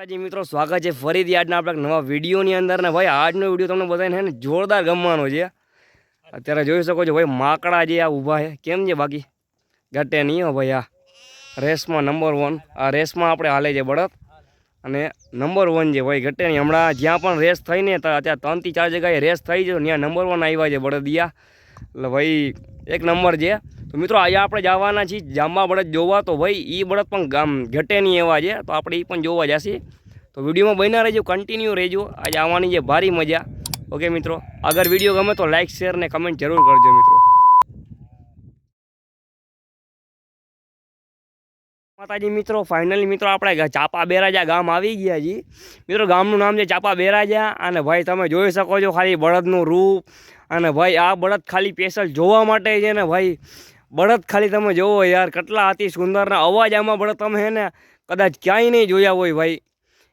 માતાજી મિત્રો, સ્વાગત છે ફરીથી આજના આપણા નવા વિડીયોની અંદર. ને ભાઈ, આજનો વીડિયો તમને બધાને છે ને જોરદાર ગમવાનો છે. અત્યારે જોઈ શકો છો, ભાઈ, માકડા જે આ ઊભા છે. કેમ છે બાકી? ઘટે નહીં હો ભાઈ, આ રેસમાં નંબર વન આ રેસમાં આપણે હાલે છે બળદ. અને નંબર વન છે ભાઈ, ઘટે નહીં. હમણાં જ્યાં પણ રેસ થઈ ને તો અત્યારે ત્રણથી ચાર જગ્યાએ રેસ થઈ છે. ત્યાં નંબર વન આવ્યા છે બળદિયા. એટલે ભાઈ, એક નંબર છે. તો મિત્રો, આજે આપણે જવાના છીએ જાંબા બળદ જોવા. તો ભાઈ એ બળદ પણ ગામ ઘટે નહીં એવા છે. તો આપણે એ પણ જોવા જશે. તો વિડીયોમાં બન્યા રહેજો કન્ટિન્યુ રહેજો. આજે આવવાની છે ભારી મજા. ઓકે મિત્રો અગર વીડિયો ગમે તો લાઇક શેર ને કમેન્ટ જરૂર કરજો મિત્રો. માતાજી મિત્રો ફાઇનલી મિત્રો, આપણે ચાપા બેરાજા ગામ આવી ગયા છીએ. મિત્રો, ગામનું નામ છે ચાપા બેરાજા. અને ભાઈ, તમે જોઈ શકો છો ખાલી બળદનું રૂપ અને ભાઈ, આ બળદ ખાલી સ્પેશિયલ જોવા માટે છે ને ભાઈ. બળદ ખાલી તમે જોવો યાર, કેટલા અતિ સુંદરના અવાજ આમાં બળદ તમે હે ને, કદાચ ક્યાંય નહીં જોયા હોય ભાઈ.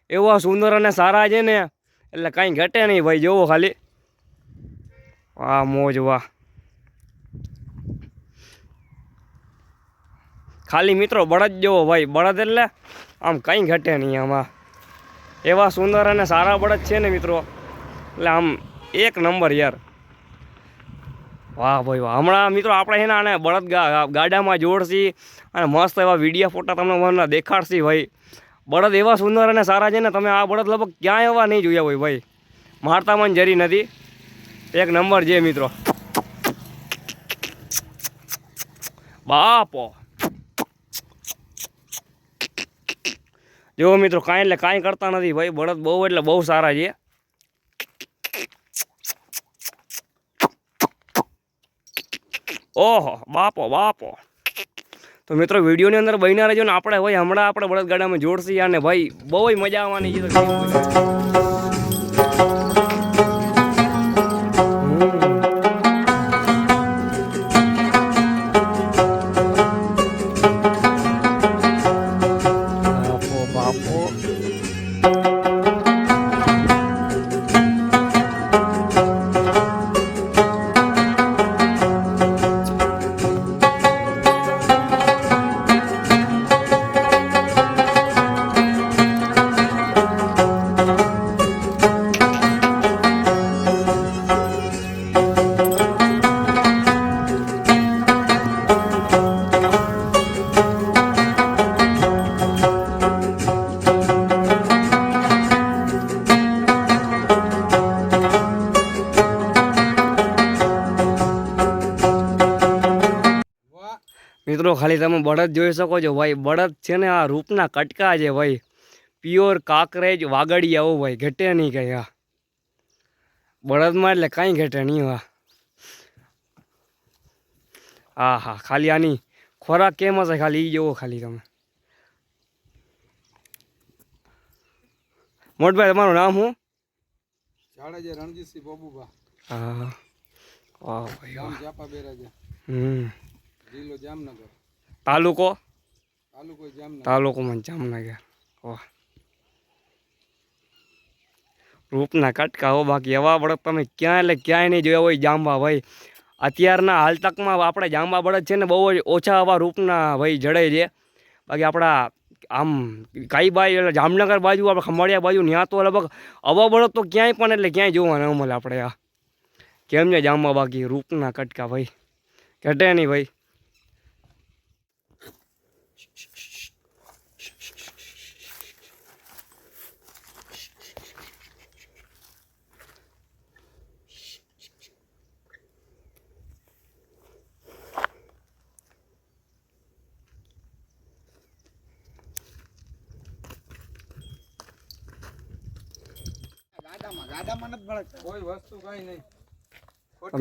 એવા સુંદર અને સારા છે ને, એટલે કાંઈ ઘટે નહીં ભાઈ, જોવો ખાલી. વાહ, મોજ, વાહ. ખાલી મિત્રો, બળદ જોવો ભાઈ, બળદ એટલે આમ કંઈ ઘટે નહીં આમાં. એવા સુંદર અને સારા બળદ છે ને મિત્રો, એટલે આમ એક નંબર યાર. વાહ ભાઈ વાહ. હમણાં મિત્રો આપણે છે ને આને બળદ ગાડામાં જોડશી અને મસ્ત એવા વિડીયા ફોટા તમને મને દેખાડશી ભાઈ. બળદ એવા સુંદર અને સારા છે ને, તમે આ બળદ લગભગ ક્યાંય એવા નહીં જોયા હોય ભાઈ. મારતા મન જરી નથી. એક નંબર છે મિત્રો. બાપો. જો મિત્રો કાંઈ એટલે કાંઈ કરતા નથી ભાઈ. બળદ બહુ એટલે બહુ સારા છે. ઓહો બાપો બાપો તો મિત્રો, વિડીયોની અંદર બન્યા રહેજો ને આપણે ભાઈ હમણાં આપણે બળદગાડામાં જોડશી અને ભાઈ બહુ મજા આવવાની છે. Thank કેવું મિત્રો, ખાલી તમે બળદ જોઈ શકો છો. ભાઈ, બળદ છે ને આ રૂપના કટકા છે, ભાઈ. પ્યોર કાકરેજ વાગડિયાઓ, ભાઈ. ઘટે નહીં કંઈ, હા. બળદમાં એટલે કાંઈ ઘેટે નહીં હા હા હા ખાલી આની ખોરાક કેમ હશે? ખાલી એ જોવો ખાલી તમે. મોટભાઈ તમારું નામ શું? જાડેજા રણજીતસિંહ બાબુભા. હા વાહ ભાઈ ગામ જાપા બેરાજા. હમ. જિલ્લો જામનગર. તાલુકો? તાલુકો જામનગર. તાલુકોમાં જામનગર. વાહ. રૂપના કટકા હો બાકી એવા બળદ તમે ક્યાં એટલે ક્યાંય નહીં જોયા હોય જાંબા ભાઈ. અત્યારના હાલ તકમાં આપણે જાંબા બળદ છે ને બહુ જ ઓછા આવા રૂપના ભાઈ જડે છે. બાકી આપણા આમ કઈ બાજુ એટલે જામનગર બાજુ, આપણે ખંભાળિયા બાજુ ત્યાં તો લગભગ આવા બળદ તો ક્યાંય પણ એટલે ક્યાંય જોવા ન મળે આપણે આ. કેમ છે જાંબા બાકી રૂપના કટકા ભાઈ? ઘટે નહીં ભાઈ. ગાડામાં ગાડામાં નથી ભળકતા. કોઈ વસ્તુ કઈ નહીં.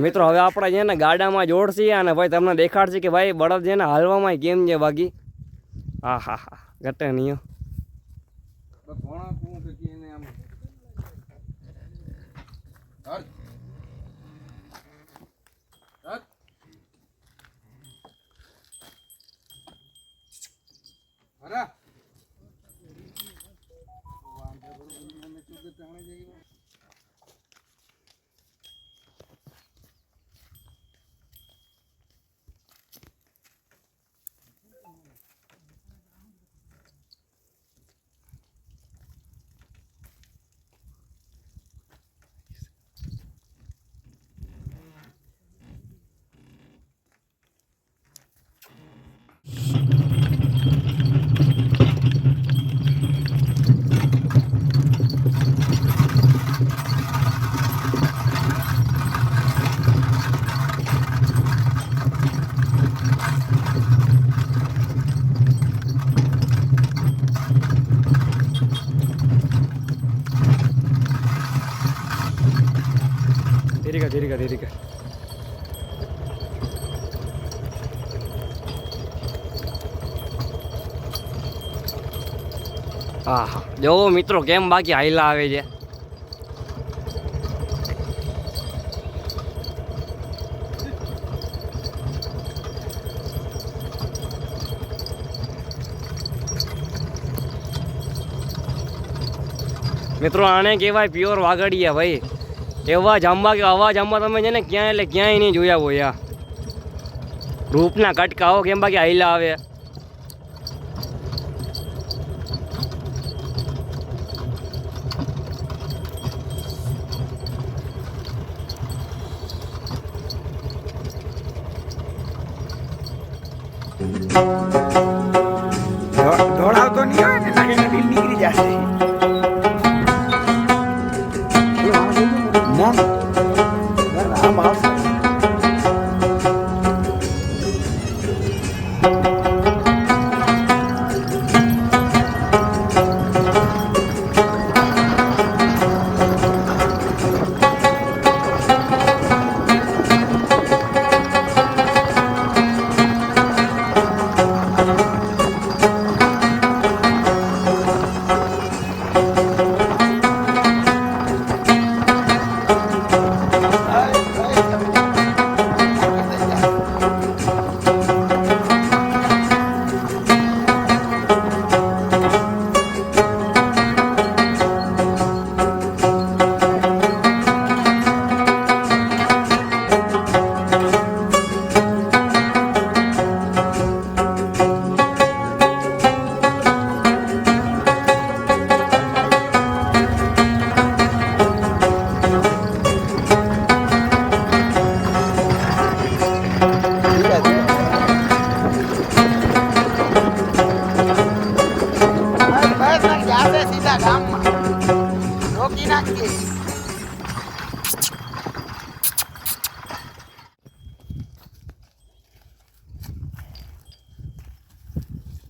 મિત્રો હવે આપણે છે ને ગાડામાં જોડશી અને ભાઈ તમને દેખાડશે કે ભાઈ બળદ છે ને હાલવામાં કેમ છે બાકી હા. હા હા ઘટે નહીં હો. ધીરે ધીરે હા હા મિત્રો, કેમ બાકી હાઈલા આવે છે? મિત્રો, આને કહેવાય પ્યોર વાગડીયા ભાઈ. એવા જાંબા કે અવાજ આંબા તમે છે ને ક્યાંય એટલે ક્યાંય નહીં જોયા હોય રૂપના કટકાઓ કેમ બાકી આઈલા આવે? ઢોળાવતો નહીં હોય ને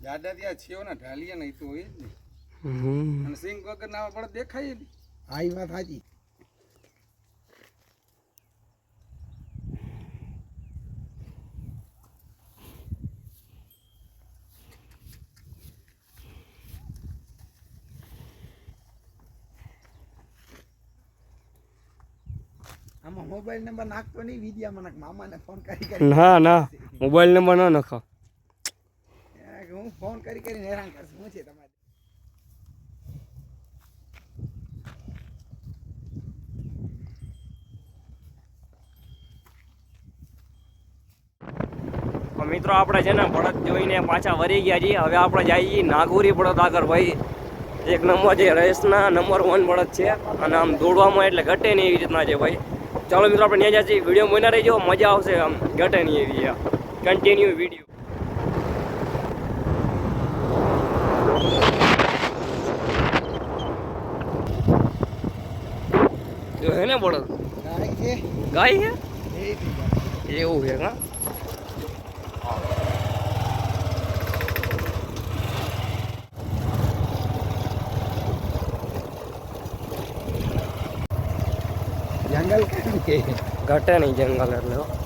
જાડા ત્યાં છે ને ઢાલિયા નહીં તો હોય જ ને. અને સિંગ વગર ના પણ દેખાય નહીં. હા એ વાત સાચી. આમાં મોબાઈલ નંબર નાખતો નહીં વિદ્યામાં મને મામાને ફોન કરી કરી. ના ના. મોબાઈલ નંબર ન નખો ફોન કરી કરીને હેરાન કરશે. શું છે તમારે? મિત્રો, આપણે છે ને બળદ જોઈને પાછા વરી ગયા છીએ. હવે આપણે જઈએ નાગોરી બળદ આગળ ભાઈ. એક નંબર છે રેસના નંબર વન બળદ છે. અને આમ દોડવામાં એટલે ઘટે નહીં એવી રીતના છે ભાઈ. ચાલો મિત્રો, આપણે ત્યાં જઈએ. વીડિયો બનાવી રહીજો. મજા આવશે આમ ઘટે નહીં એવી કન્ટિન્યુ વીડિયો જો હે ને બળદ ગાય છે ગાય એ થઈ છે એવું છે હા જંગલ કેમ કે ઘટે નહીં જંગલ એટલે હો. તો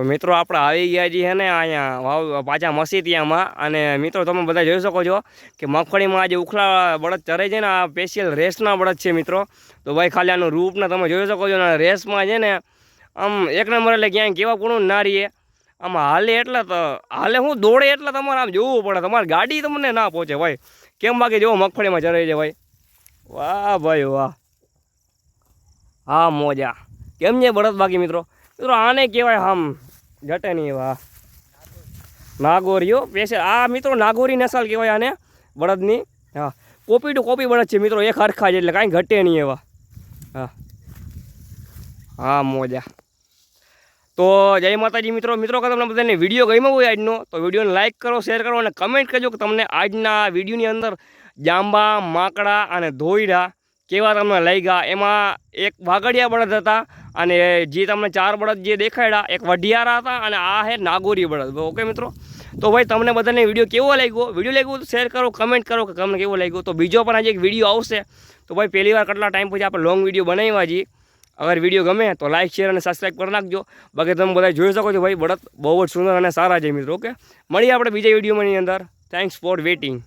મિત્રો આપણે આવી ગયા છીએ ને અહીંયા વાવ પાછા મસીતિયામાં. અને મિત્રો તમે બધા જોઈ શકો છો કે મગફળીમાં આજે ઉખલા બળદ ચરે છે ને, આ સ્પેશિયલ રેસના બળદ છે મિત્રો. તો ભાઈ ખાલી આનું રૂપને તમે જોઈ શકો છો ને, રેસમાં છે ને, આમ એક નંબર એટલે ક્યાંય કેવા કુણું ના રહીએ. આમ હાલે એટલે તો હાલે હું દોડે એટલે તમારે આમ જોવું પડે. તમારી ગાડી તમને ના પહોંચે ભાઈ. કેમ બાકી જોવો મગફળીમાં ચરે છે ભાઈ. વાહ ભાઈ વાહ. હા, મોજા. કેમ છે બળદ બાકી મિત્રો? મિત્રો આને કહેવાય આમ જટે નહીં વાહ નાગોરીઓ પેશે આ મિત્રો નાગોરી નસલ કહેવાય આને, બળદની. હા. કોપી ટુ કોપી બળદ છે મિત્રો, એક હરખા જ એટલે કાંઈ ઘટે નહીં એવા. હા. હા, મોજા. તો જય માતાજી મિત્રો. મિત્રો કે તમને બધાને વીડિયો ગમ્યો હોય આજનો, તો વિડીયોને લાઇક કરો, શેર કરો અને કમેન્ટ કરજો કે તમને આજના વિડીયોની અંદર જાંબા, માકડા અને ધોઈડા કેવા તમને લઈ ગયા એમાં એક વાગડિયા બળદ હતા. અને જે તમને ચાર બળદ જે દેખાડ્યા, એક વઢિયારા હતા અને આ છે નાગોરી બળદ. ઓકે મિત્રો? તો ભાઈ તમને બધાને વીડિયો કેવો લાગ્યો? વીડિયો લાગ્યો તો શેર કરો કમેન્ટ કરો કે તમને કેવો લાગ્યો? તો બીજો પણ આજે એક વીડિયો આવશે. તો ભાઈ પહેલી વાર કેટલા ટાઈમ પછી આપણે લોંગ વીડિયો બનાવ્યા છીએ. અગર વીડિયો ગમે તો લાઇક શેર અને સબસ્ક્રાઈબ કરી નાખજો. બાકી તમે બધા જોઈ શકો છો ભાઈ બળદ બહુ જ સુંદર અને સારા છે મિત્રો ઓકે મળીએ આપણે બીજા વિડીયોમાંની અંદર. Thanks for waiting